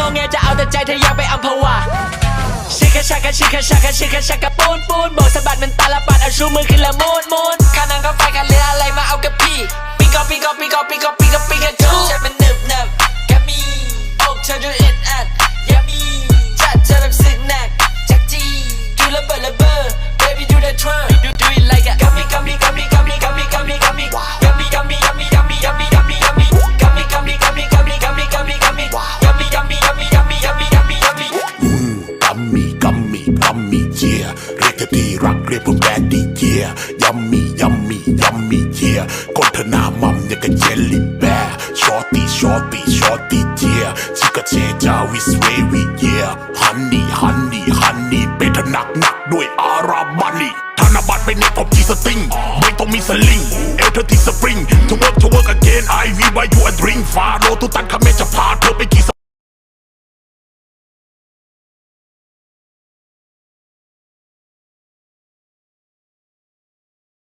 งงเงจะเอาแต่ใจเธออยากไปอัมพวาชิคาชักกะชิคาชักกะชิคาชักกะปูนปูนโบกสะบัดมันตาละปัดเอาชูมือขึ้นละมูนมูนข้านั่งก็ไฟกันเรืออะไรมาเอากับพี่ปีกอปีกอปีกอปีกอปีกอปีกอจูใจมันหนึบหนับแกมีอกเธอดูอึดอัด ดี้เจียยัมมี่ยัมมี่ยัมมี่เจียคนเธอหน้ามัมยังกับเจลลี่แบร์ชอตตี้ชอตตี้ชอตตี้เจียชิคาเชจาวิสเววีเยียฮันนี่ฮันนี่ฮันนี่เป็นเธอนักหนักด้วยอาราบันนี่ธนบัตรเป็นเน็ตผมจีสติงไม่ต้องมีสลิงเอลเธอที่สปริง to work to work again I V Y you a drink ฟาโรทุตันคาเมจะพาเธอไปกี่ส